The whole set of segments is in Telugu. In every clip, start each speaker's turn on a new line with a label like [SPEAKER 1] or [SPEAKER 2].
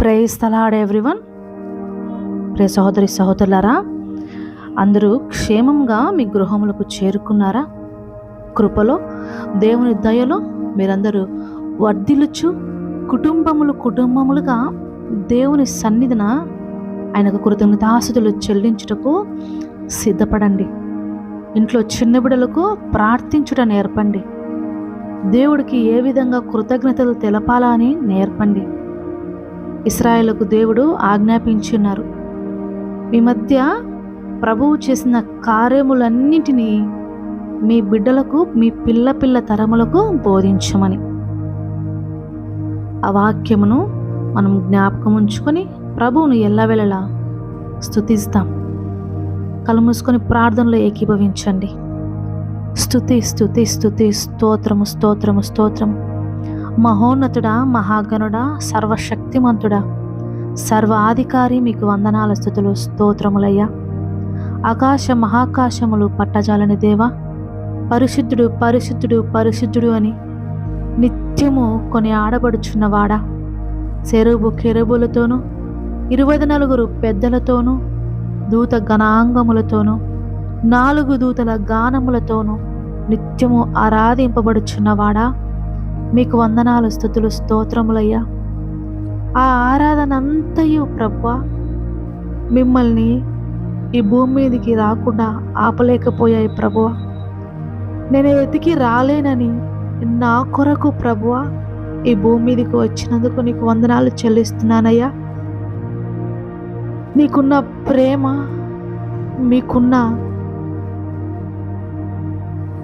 [SPEAKER 1] ప్రేస్ తలాడ్ ఎవ్రీవన్ ప్రే సహోదరి సహోదరులారా అందరూ క్షేమంగా మీ గృహములకు చేరుకున్నారా? కృపలో దేవుని దయలో మీరందరూ వర్ధిల్లుచు కుటుంబములు కుటుంబములుగా దేవుని సన్నిధిన ఆయనకు కృతజ్ఞతాసుతులు చెల్లించుటకు సిద్ధపడండి. ఇంట్లో చిన్న బిడలకు ప్రార్థించుట నేర్పండి. దేవుడికి ఏ విధంగా కృతజ్ఞతలు తెలపాలా అని నేర్పండి. ఇస్రాయేళ్ళకు దేవుడు ఆజ్ఞాపించున్నారు. మీ మధ్య ప్రభువు చేసిన కార్యములన్నింటినీ మీ బిడ్డలకు మీ పిల్ల పిల్ల తరములకు బోధించమని. ఆ వాక్యమును మనం జ్ఞాపకం ఉంచుకొని ప్రభువును ఎల్లవెళ్ళలా స్థుతిస్తాం కళ్ళు మూసుకొని ప్రార్థనలో ఏకీభవించండి. స్థుతి స్థుతి స్థుతి స్తోత్రము స్తోత్రము స్తోత్రము. మహోన్నతుడా మహాగణుడా సర్వశక్తిమంతుడా. సర్వాధికారి మీకు వందనాల స్థుతులు స్తోత్రములయ్యా. ఆకాశ మహాకాశములు పట్టజాలని దేవా. పరిశుద్ధుడు పరిశుద్ధుడు పరిశుద్ధుడు అని నిత్యము కొని ఆడబడుచున్నవాడా. చెరువు కెరుబులతోనూ ఇరవై నలుగురు పెద్దలతోనూ దూత గణాంగములతోనూ నాలుగు దూతల గానములతోనూ నిత్యము ఆరాధింపబడుచున్నవాడా. మీకు వందనాలు స్థుతులు స్తోత్రములయ్యా. ఆ ఆరాధన అంతయు ప్రభా మిమ్మల్ని ఈ భూమి మీదకి రాకుండా ఆపలేకపోయాయి ప్రభువ. నేను ఎతికి రాలేనని నా కొరకు ప్రభువ ఈ భూమి మీదకి వచ్చినందుకు నీకు వందనాలు చెల్లిస్తున్నానయ్యా. నీకున్న ప్రేమ మీకున్న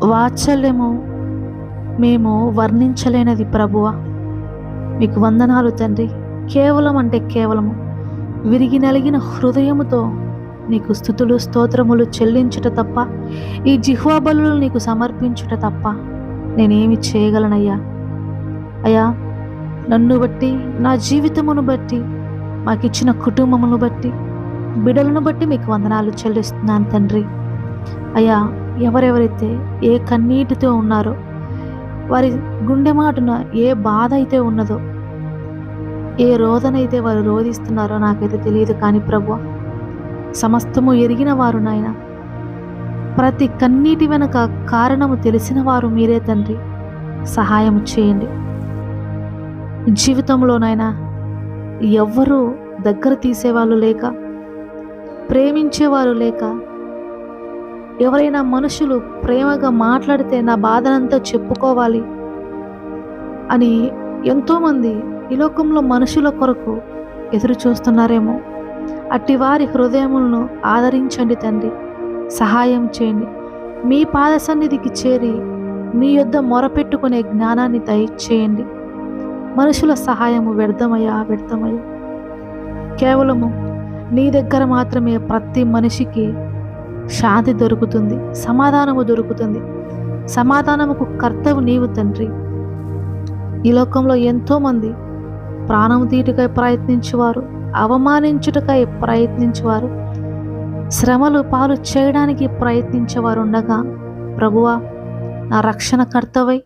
[SPEAKER 1] వాత్సల్యము మేము వర్ణించలేనది ప్రభువ. మీకు వందనాలు తండ్రి. కేవలం అంటే కేవలము. విరిగి నలిగిన హృదయముతో నీకు స్థుతులు స్తోత్రములు చెల్లించుట తప్ప ఈ జిహ్వాబలు నీకు సమర్పించుట తప్ప నేనేమి చేయగలనయ్యా? అయ్యా నన్ను బట్టి నా జీవితమును బట్టి మాకిచ్చిన కుటుంబమును బట్టి బిడలను బట్టి మీకు వందనాలు చెల్లిస్తున్నాను తండ్రి. అయ్యా ఎవరెవరైతే ఏ కన్నీటితో ఉన్నారో వారి గుండె మాటున ఏ బాధ అయితే ఉన్నదో ఏ రోదనైతే వారు రోధిస్తున్నారో నాకైతే తెలియదు కానీ ప్రభు సమస్తము ఎరిగిన వారు నాయన. ప్రతి కన్నీటి వెనుక కారణము తెలిసిన వారు మీరే తండ్రి. సహాయం చేయండి. జీవితంలోనైనా ఎవ్వరూ దగ్గర తీసేవాళ్ళు లేక ప్రేమించేవారు లేక ఎవరైనా మనుషులు ప్రేమగా మాట్లాడితే నా బాధనంతా చెప్పుకోవాలి అని ఎంతోమంది ఈ లోకంలో మనుషుల కొరకు ఎదురు చూస్తున్నారేమో అట్టి వారి హృదయములను ఆదరించండి తండ్రి. సహాయం చేయండి. మీ పాద సన్నిధికి చేరి మీ యొద్ద మొరపెట్టుకునే జ్ఞానాన్ని దయచేయండి. మనుషుల సహాయము వ్యర్థమయ్యా వ్యర్థమయ్యా. కేవలము నీ దగ్గర మాత్రమే ప్రతి మనిషికి శాంతి దొరుకుతుంది సమాధానము దొరుకుతుంది. సమాధానముకు కర్తవు నీవు తండ్రి. ఈ లోకంలో ఎంతోమంది ప్రాణం తీటుకై ప్రయత్నించేవారు అవమానించుటకై ప్రయత్నించేవారు శ్రమలు పాలు చేయడానికి ప్రయత్నించేవారు ఉండగా ప్రభువా నా రక్షణ కర్తవై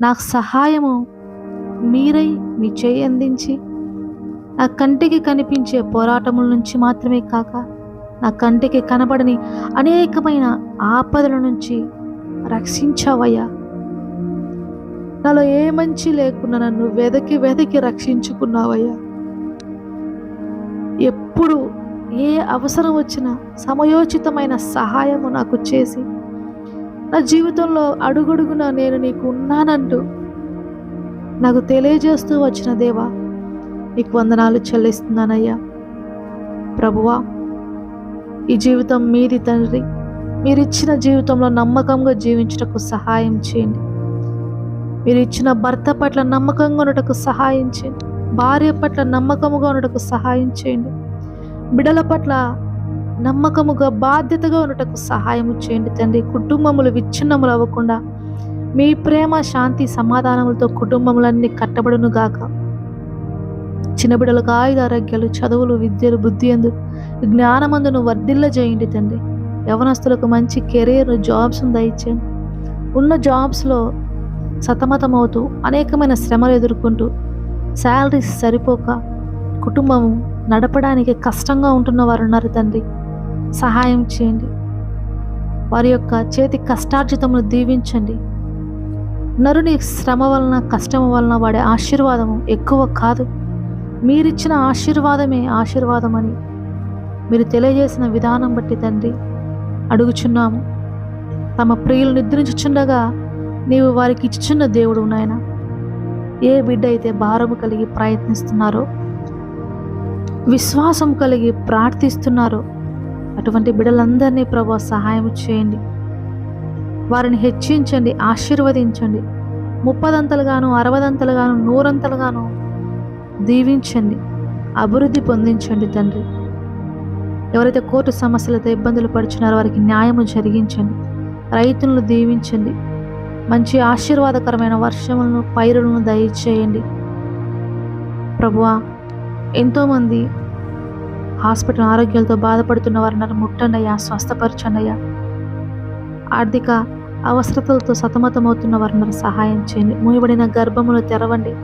[SPEAKER 1] నాకు సహాయము మీరై మీ చేయి అందించి నా కంటికి కనిపించే పోరాటముల నుంచి మాత్రమే కాక నా కంటికి కనబడని అనేకమైన ఆపదల నుంచి రక్షించావయ్యా. నాలో ఏ మంచి లేకుండా నన్ను వెదకి వెదకి రక్షించుకున్నావయ్యా. ఎప్పుడు ఏ అవసరం వచ్చినా సమయోచితమైన సహాయము నాకు చేసి నా జీవితంలో అడుగడుగున నేను నీకు ఉన్నానంటూ నాకు తెలియజేస్తూ వచ్చిన దేవా నీకు వందనాలు చెల్లిస్తున్నానయ్యా. ప్రభువా ఈ జీవితం మీది తండ్రి. మీరు ఇచ్చిన జీవితంలో నమ్మకంగా జీవించుటకు సహాయం చేయండి. మీరు ఇచ్చిన భర్త పట్ల నమ్మకంగా ఉండటకు సహాయం చేయండి. భార్య పట్ల నమ్మకముగా ఉండటకు సహాయం చేయండి. బిడల పట్ల నమ్మకముగా బాధ్యతగా ఉండటకు సహాయం చేయండి తండ్రి. కుటుంబములు విచ్ఛిన్నములు అవ్వకుండా మీ ప్రేమ శాంతి సమాధానములతో కుటుంబములన్నీ కట్టబడును చిన్నబిడ్డలకు చిన్న చదువులు విద్యలు బుద్ధి ఎందు జ్ఞానమందును వర్ధిల్ల చేయండి తండ్రి. యవనస్తులకు మంచి కెరీర్ జాబ్స్ను దయచేయండి. ఉన్న జాబ్స్లో సతమతమవుతూ అనేకమైన శ్రమలు ఎదుర్కొంటూ శాలరీస్ సరిపోక కుటుంబం నడపడానికి కష్టంగా ఉంటున్న వారు ఉన్నారు తండ్రి. సహాయం చేయండి. వారి యొక్క చేతి కష్టార్జితమును దీవించండి. నరుని శ్రమ వలన కష్టం వలన వాడే ఆశీర్వాదము ఎక్కువ కాదు. మీరిచ్చిన ఆశీర్వాదమే ఆశీర్వాదం అని మీరు తెలియజేసిన విధానం బట్టి తండ్రి అడుగుచున్నాము. తమ ప్రియులు నిద్రించుచుండగా నీవు వారికి ఇచ్చుచున్న దేవుడు నాయన. ఏ బిడ్డ అయితే భారము కలిగి ప్రయత్నిస్తున్నారో విశ్వాసం కలిగి ప్రార్థిస్తున్నారో అటువంటి బిడ్డలందరినీ ప్రభు సహాయం చేయండి. వారిని హెచ్చించండి ఆశీర్వదించండి. ముప్పదంతలుగాను అరవదంతలుగాను నూరంతలుగాను దీవించండి అభివృద్ధి పొందించండి తండ్రి. ఎవరైతే కోర్టు సమస్యలతో ఇబ్బందులు పడుచున్నారో వారికి న్యాయము జరిగించండి. రైతులను దీవించండి. మంచి ఆశీర్వాదకరమైన వర్షములను పైరులను దయచేయండి. ప్రభువా ఎంతోమంది హాస్పిటల్ ఆరోగ్యాలతో బాధపడుతున్న వారిని ముట్టండి అయ్యా స్వస్థపరచండి అయ్యా ఆర్థిక అవసరతలతో సతమతమవుతున్న వారిని సహాయం చేయండి. మూయబడిన గర్భములు తెరవండి.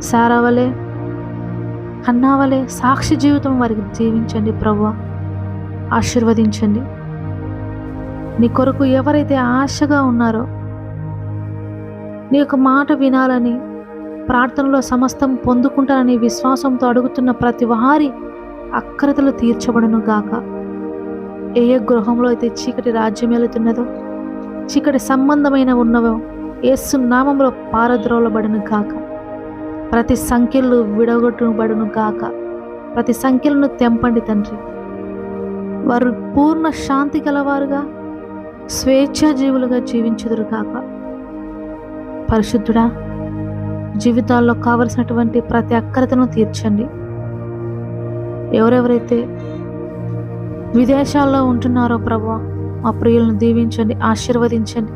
[SPEAKER 1] సారావలే అన్నావలే సాక్షి జీవితం వారికి జీవించండి ప్రభు ఆశీర్వదించండి. నీ కొరకు ఎవరైతే ఆశగా ఉన్నారో నీ యొక్క మాట వినాలని ప్రార్థనలో సమస్తం పొందుకుంటానని విశ్వాసంతో అడుగుతున్న ప్రతి వారి అక్రతలు తీర్చబడును గాక. ఏ ఏ గృహంలో అయితే చీకటి రాజ్యం వెళుతున్నదో చీకటి సంబంధమైన ఉన్నవో ఏసు నామంలో పారద్రోలబడును గాక. ప్రతి సంఖ్యలు విడగొట్టుబడును గాక. ప్రతి సంఖ్యలను తెంపండి తండ్రి. వారు పూర్ణ శాంతి గలవారుగా స్వేచ్ఛాజీవులుగా జీవించుదురు కాక పరిశుద్ధుడా జీవితాల్లో కావలసినటువంటి ప్రతి అక్కరతను తీర్చండి. ఎవరెవరైతే విదేశాల్లో ఉంటున్నారో ప్రభు మా ప్రియులను దీవించండి ఆశీర్వదించండి.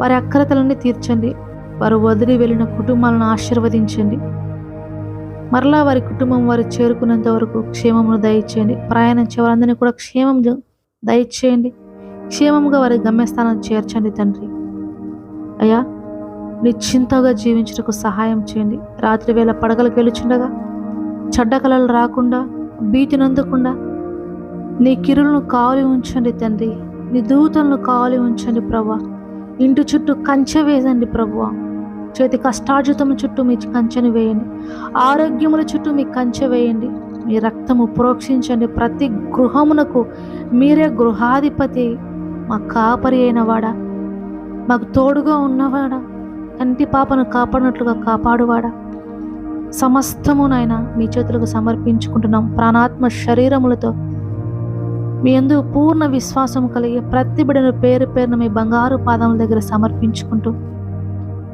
[SPEAKER 1] వారి అక్కరతలన్నీ తీర్చండి. వారు వదిలి వెళ్ళిన కుటుంబాలను ఆశీర్వదించండి. మరలా వారి కుటుంబం వారు చేరుకునేంత వరకు క్షేమమును దయచేయండి. ప్రయాణించే వారందరినీ కూడా క్షేమం దయచేయండి. క్షేమంగా వారి గమ్యస్థానం చేర్చండి తండ్రి. అయ్యా నిశ్చింతగా జీవించుటకు సహాయం చేయండి. రాత్రి వేళ పడగలు గెలుచుండగా చెడ్డ కళలు రాకుండా భీతినందకుండా నీ కిరులను కావలి ఉంచండి తండ్రి. నీ దూతలను కావలి ఉంచండి ప్రభా. ఇంటి చుట్టూ కంచె వేయండి ప్రభువా చేతి కష్టార్జితము చుట్టూ మీ కంచెను వేయండి. ఆరోగ్యముల చుట్టూ మీ కంచె వేయండి. మీ రక్తము ప్రోక్షించండి. ప్రతి గృహమునకు మీరే గృహాధిపతి మా కాపరి అయినవాడా మాకు తోడుగా ఉన్నవాడా. కంటి పాపను కాపాడినట్లుగా కాపాడువాడా. సమస్తము నాయన మీ చేతులకు సమర్పించుకుంటున్నాం. ప్రాణాత్మ శరీరములతో మీ అందు పూర్ణ విశ్వాసం కలిగి ప్రతి బిడను పేరు పేరున మీ బంగారు పాదముల దగ్గర సమర్పించుకుంటూ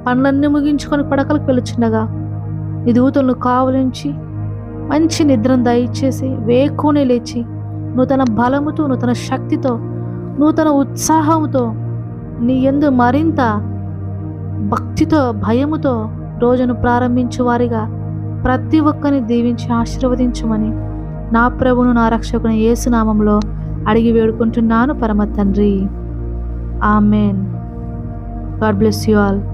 [SPEAKER 1] పనులన్నీ ముగించుకొని పడకలకు పిలుచుండగా ఈ కావలించి మంచి నిద్రను దయచేసి వేకుని లేచి నూతన బలముతో నూతన శక్తితో నూతన ఉత్సాహంతో నీ ఎందు మరింత భక్తితో భయముతో రోజును ప్రారంభించు వారిగా ప్రతి ఒక్కరిని దీవించి ఆశీర్వదించమని నా ప్రభును నా రక్షకుని ఏసునామంలో అడిగి వేడుకుంటున్నాను పరమ తండ్రి. Amen. God bless you all.